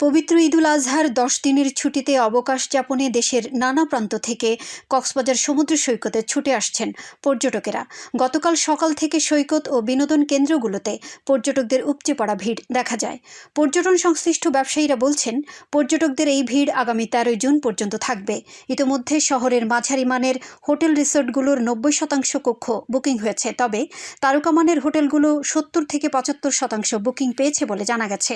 পবিত্র ঈদুল আজহার দশ দিনের ছুটিতে অবকাশ যাপনে দেশের নানা প্রান্ত থেকে কক্সবাজার সমুদ্র সৈকতে ছুটে আসছেন পর্যটকেরা। গতকাল সকাল থেকে সৈকত ও বিনোদন কেন্দ্রগুলোতে পর্যটকদের উপচে পড়া ভিড় দেখা যায়। পর্যটন সংশ্লিষ্ট ব্যবসায়ীরা বলছেন, পর্যটকদের এই ভিড় আগামী তেরোই জুন পর্যন্ত থাকবে। ইতোমধ্যে শহরের মাঝারি মানের হোটেল রিসোর্টগুলোর নব্বই শতাংশ কক্ষ বুকিং হয়েছে। তবে তারকামানের হোটেলগুলো সত্তর থেকে পঁচাত্তর শতাংশ বুকিং পেয়েছে বলে জানা গেছে।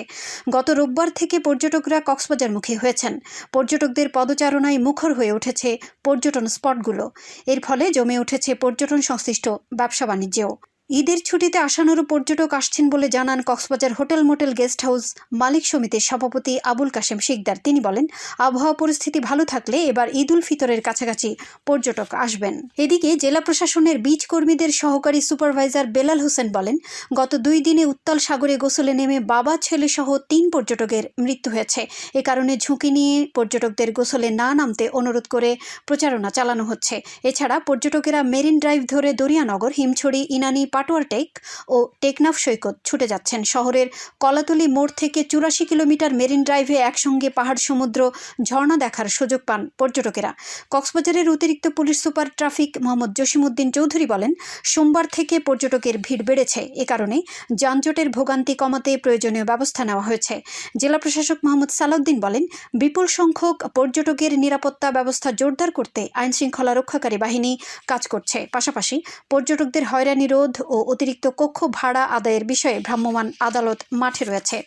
গত রোববার থেকে পর্যটকরা কক্সবাজার কক্সবাজারমুখী হয়েছেন। পর্যটকদের পদচারণায় মুখর হয়ে উঠেছে পর্যটন স্পটগুলো। এর ফলে জমে উঠেছে পর্যটন সংশ্লিষ্ট ব্যবসা বাণিজ্যেও ঈদের ছুটিতে আসানুরূপ পর্যটক আসছেন বলে জানান Cox's Bazar hotel motel guest house মালিক সমিতির সভাপতি আবুল কাশেম শিকদার। তিনি বলেন, আবহাওয়া পরিস্থিতি ভালো থাকলে এবার ঈদ উল ফিতরের কাছাকাছি পর্যটক আসবেন। এদিকে জেলা প্রশাসনের বীজ কর্মীদের সহকারী সুপারভাইজার বেলাল হোসেন বলেন, গত দুই দিনে উত্তাল সাগরে গোসলে নেমে বাবা, ছেলে সহ তিন পর্যটকের মৃত্যু হয়েছে। এ কারণে ঝুঁকি নিয়ে পর্যটকদের গোসলে না নামতে অনুরোধ করে প্রচারণা চালানো হচ্ছে। এছাড়া পর্যটকেরা মেরিন ড্রাইভ ধরে দরিয়ানগর, হিমছড়ি, ইনানি পাটোয়ারটেক ও টেকনাফ সৈকত ছুটে যাচ্ছেন। শহরের কলাতলি মোড় থেকে চুরাশি কিলোমিটার মেরিন ড্রাইভে একসঙ্গে পাহাড়, সমুদ্র, ঝর্ণা দেখার সুযোগ পান পর্যটকেরা। কক্সবাজারের অতিরিক্ত police super traffic Mohammad Jasimuddin Chowdhury বলেন, সোমবার থেকে পর্যটকের ভিড় বেড়েছে। এ কারণে যানজটের ভোগান্তি কমাতে প্রয়োজনীয় ব্যবস্থা নেওয়া হয়েছে। জেলা প্রশাসক মোহাম্মদ সালাউদ্দিন বলেন, বিপুল সংখ্যক পর্যটকের নিরাপত্তা ব্যবস্থা জোরদার করতে আইনশৃঙ্খলা রক্ষাকারী বাহিনী কাজ করছে। পাশাপাশি পর্যটকদের হয়রানি রোধ ও অতিরিক্ত কক্ষ ভাড়া আদায়ের বিষয়ে ভ্রাম্যমাণ আদালত মাঠে রয়েছে।